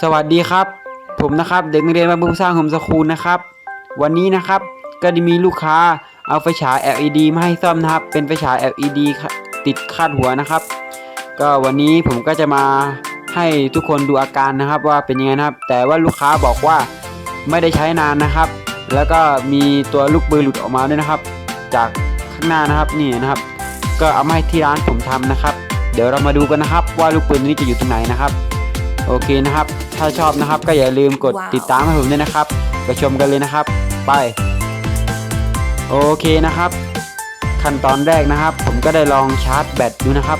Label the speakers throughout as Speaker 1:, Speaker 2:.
Speaker 1: สวัสดีครับ ผมนะครับเด็กนักเรียนมาบุญสร้างโฮมสคูลนะครับ วันนี้นะครับก็ได้มีลูกค้าเอาไฟฉาย LED มาให้ซ่อมนะครับ เป็นไฟฉาย LED ติดคาดหัวนะครับ ก็วันนี้ผมก็จะมาให้ทุกคนดูอาการนะครับว่าเป็นยังไงนะครับ แต่ว่าลูกค้าบอกว่าไม่ได้ใช้นานนะครับ แล้วก็มีตัวลูกปืนหลุดออกมาด้วยนะครับ จากข้างหน้านะครับนี่นะครับ ก็เอามาให้ที่ร้านผมทำนะครับ เดี๋ยวเรามาดูกันนะครับ ว่าลูกปืนนี้จะอยู่ตรงไหนนะครับ โอเคนะครับ ถ้าชอบนะครับก็อย่าลืมกด
Speaker 2: ว้าว
Speaker 1: ติดตามให้ผมด้วยนะครับ ไปชมกันเลยนะครับ ไป โอเคนะครับ ขั้นตอนแรกนะครับ ผมก็ได้ลองชาร์จแบตดูนะครับ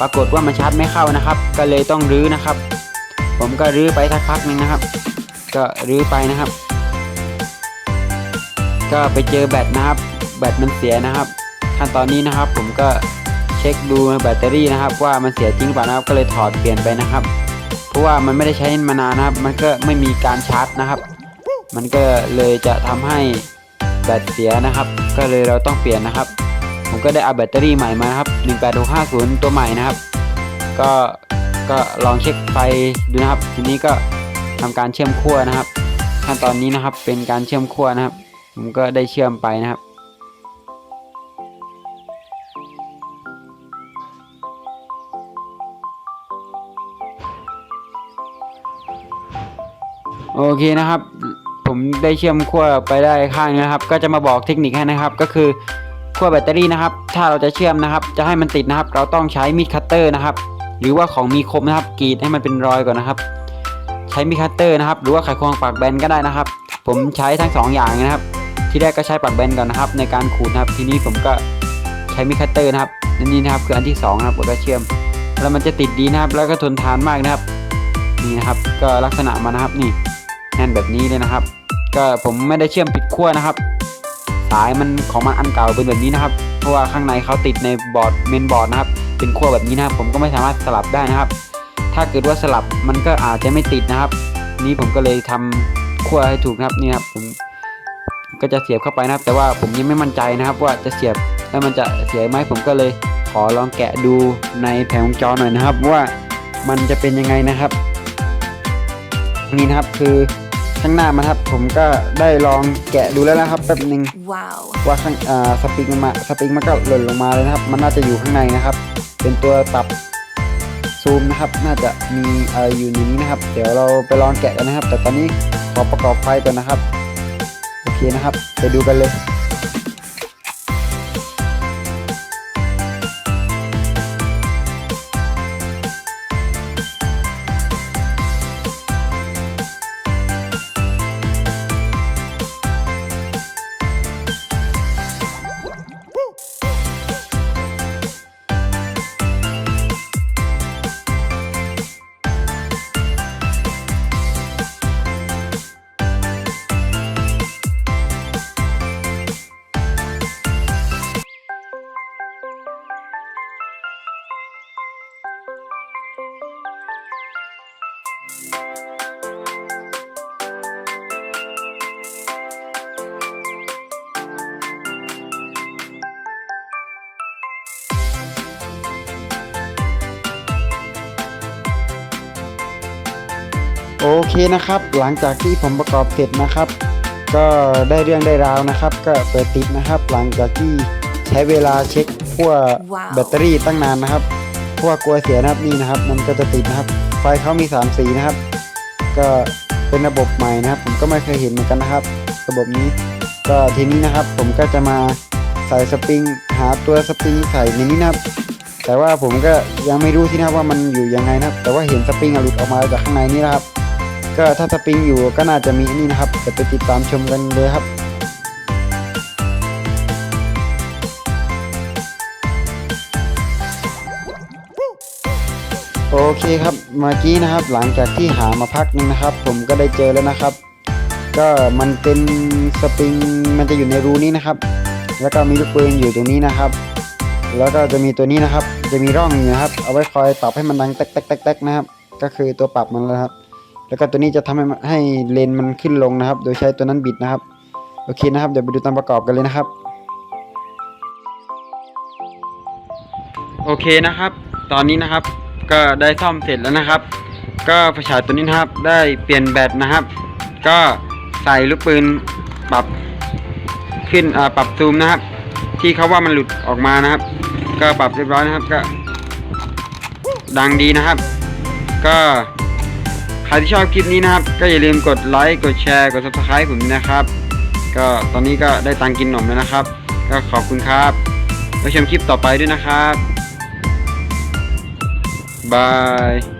Speaker 1: ปรากฏว่ามันชาร์จไม่เข้านะครับ ก็เลยต้องรื้อนะครับ ผมก็รื้อไปสักพักหนึ่งนะครับ ก็รื้อไปนะครับ ก็ไปเจอแบตนะครับ แบตมันเสียนะครับ ขั้นตอนนี้นะครับ ผมก็ เช็คดูแบตเตอรี่นะครับ ว่ามันเสียจริงหรือเปล่านะครับก็เลยถอดเปลี่ยนไปนะครับ เพราะว่ามันไม่ได้ใช้มานานนะครับ มันก็ไม่มีการชาร์จนะครับ มันก็เลยจะทำให้แบตเสียนะครับ ก็เลยเราต้องเปลี่ยนนะครับ ผมก็ได้เอาแบตเตอรี่ใหม่มาครับ18650 ตัวใหม่นะครับ ก็ก็ลองเช็คไฟดูนะครับ ทีนี้ก็ทำการเชื่อมขั้วนะครับขั้นตอนนี้นะครับเป็นการเชื่อมขั้วนะครับ ผมก็ได้เชื่อมไปนะครับ โอเคนะครับ ผมได้เชื่อมขั้วไปได้ข้างนะครับ ก็จะมาบอกเทคนิคให้นะครับ ก็คือขั้วแบตเตอรี่นะครับ ถ้าเราจะเชื่อมนะครับ จะให้มันติดนะครับ เราต้องใช้มีดคัตเตอร์นะครับ หรือว่าของมีคมนะครับกรีดให้มันเป็นรอยก่อนนะครับ ใช้มีดคัตเตอร์นะครับ หรือว่าไขควงปากแบนก็ได้นะครับ ผมใช้ทั้งสองอย่างนะครับ ที่แรกก็ใช้ปากแบนก่อนนะครับ ในการขูดนะครับ ทีนี้ผมก็ใช้มีดคัตเตอร์นะครับนนี้นะครับคืออันที่สองนะครับผมก็เชื่อม แล้วมันจะติดดีนะครับ แล้วก็ทนทานมากนะครับ นี่นะครับ ก็ลักษณะมันนะครับนี่ แน่นแบบนี้เลยนะครับ ก็ผมไม่ได้เชื่อมผิดขั้วนะครับ สายมันของมันอันเก่าเป็นแบบนี้นะครับ เพราะว่าข้างในเขาติดในบอร์ดเมนบอร์ดนะครับเป็นขั้วแบบนี้นะครับ ผมก็ไม่สามารถสลับได้นะครับ ถ้าเกิดว่าสลับมันก็อาจจะไม่ติดนะครับ นี้ผมก็เลยทำขั้วให้ถูกนะครับนี่ครับผมก็จะเสียบเข้าไปนะครับ แต่ว่าผมยังไม่มั่นใจนะครับ ว่าจะเสียบแล้วมันจะเสียไหมผมก็เลยขอลองแกะดูในแผงวงจรหน่อยนะครับ ว่ามันจะเป็นยังไงนะครับ นี่นะครับคือ ข้างหน้ามันครับ ผมก็ได้ลองแกะดูแล้วนะครับแป๊บหนึ่ง
Speaker 2: Wow.
Speaker 1: ว่าข้างอ่าสปริงมันมาสปริงมันก็หล่นลงมาเลยนะครับ มันน่าจะอยู่ข้างในนะครับ เป็นตัวปรับซูมนะครับ น่าจะมีอะไรอยู่ในนี้นะครับ เดี๋ยวเราไปลองแกะกันนะครับ แต่ตอนนี้ขอประกอบไฟก่อนนะครับโอเคนะครับ ไปดูกันเลย โอเคนะครับ หลังจากที่ผมประกอบเสร็จนะครับ ก็ได้เรื่องได้ราวนะครับ ก็เปิดติดนะครับ หลังจากที่ใช้เวลาเช็คขั้ว
Speaker 2: ว้าว
Speaker 1: แบตเตอรี่ตั้งนานนะครับ เพราะว่ากลัวเสียนะครับนี่นะครับ มันก็จะติดนะครับ ไฟเขามี 3 สีนะครับ ก็เป็นระบบใหม่นะครับ ผมก็ไม่เคยเห็นเหมือนกันนะครับ ระบบนี้ก็ทีนี้นะครับ ผมก็จะมาใส่สปริงหาตัวสปริงใส่ในนี้นะครับ แต่ว่าผมก็ยังไม่รู้ที่นะครับว่ามันอยู่ยังไงนะครับ แต่ว่าเห็นสปริงหลุดออกมาจากข้างในนี่นะครับ ก็ถ้าสปริงอยู่ก็น่าจะมีนี่นะครับเดี๋ยวไปติดตามชมกันเลยครับ โอเคครับเมื่อกี้นะครับหลังจากที่หามาพักนึงนะครับ ผมก็ได้เจอแล้วนะครับ ก็มันเป็นสปริงมันจะอยู่ในรูนี้นะครับ แล้วก็มีลูกปืนอยู่ตรงนี้นะครับ แล้วก็จะมีตัวนี้นะครับ จะมีร่องอยู่นะครับ เอาไว้คอยปรับให้มันดังแต๊กแต๊กแต๊กแต๊กนะครับ ก็คือตัวปรับมันนะครับ แล้วก็ตัวนี้จะทำให้ให้เลนมันขึ้นลงนะครับ โดยใช้ตัวนั้นบิดนะครับโอเคนะครับเดี๋ยวไปดูตามประกอบกันเลยนะครับ โอเคนะครับ ตอนนี้นะครับ ก็ได้ซ่อมเสร็จแล้วนะครับ ก็ไฟฉายตัวนี้นะครับได้เปลี่ยนแบตนะครับ ก็ใส่ลูกปืนปรับขึ้นอ่าปรับซูมนะครับ ที่เขาว่ามันหลุดออกมานะครับ ก็ปรับเรียบร้อยนะครับก็ ดังดีนะครับ ก็ใครที่ชอบคลิปนี้นะครับ ก็อย่าลืมกดไลค์กดแชร์กด subscribe ผมนะครับ ก็ตอนนี้ก็ได้ตังค์กินหนมแล้วนะครับ ก็ขอบคุณครับไว้ชมคลิปต่อไปด้วยนะครับ บาย